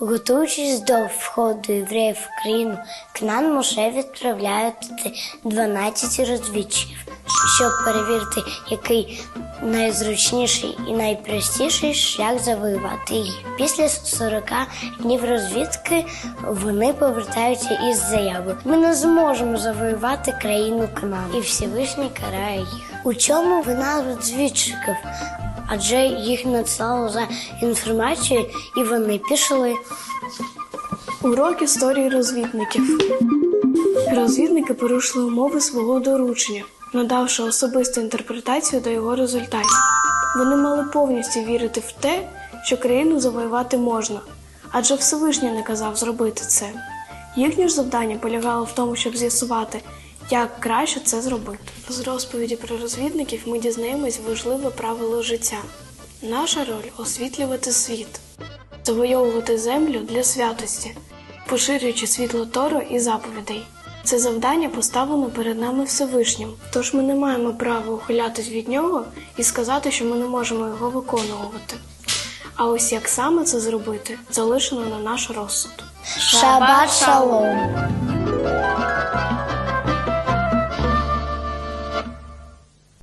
Готуючись до входу євреїв в країну Кнан, Моше відправляє туди 12 розвідчиків, щоб перевірити, який найзручніший і найпростіший шлях завоювати їх. Після 40 днів розвідки вони повертаються із заявою. Ми не зможемо завоювати країну Кнан. І Всевишній карає їх. У чому вина розвідчиків? Адже їх надсилали за інформацією, і вони пішли. Урок історії розвідників. Розвідники порушили умови свого доручення, надавши особисту інтерпретацію до його результатів. Вони мали повністю вірити в те, що країну завоювати можна, адже Всевишній не казав зробити це. Їхнє ж завдання полягало в тому, щоб з'ясувати, як краще це зробити. З розповіді про розвідників ми дізнаємось важливе правило життя. Наша роль освітлювати світ, завойовувати землю для святості, поширюючи світло Тору і заповідей. Це завдання поставлено перед нами Всевишнім, тож ми не маємо права ухилятись від нього і сказати, що ми не можемо його виконувати. А ось як саме це зробити, залишено на наш розсуд. Шабат шалом!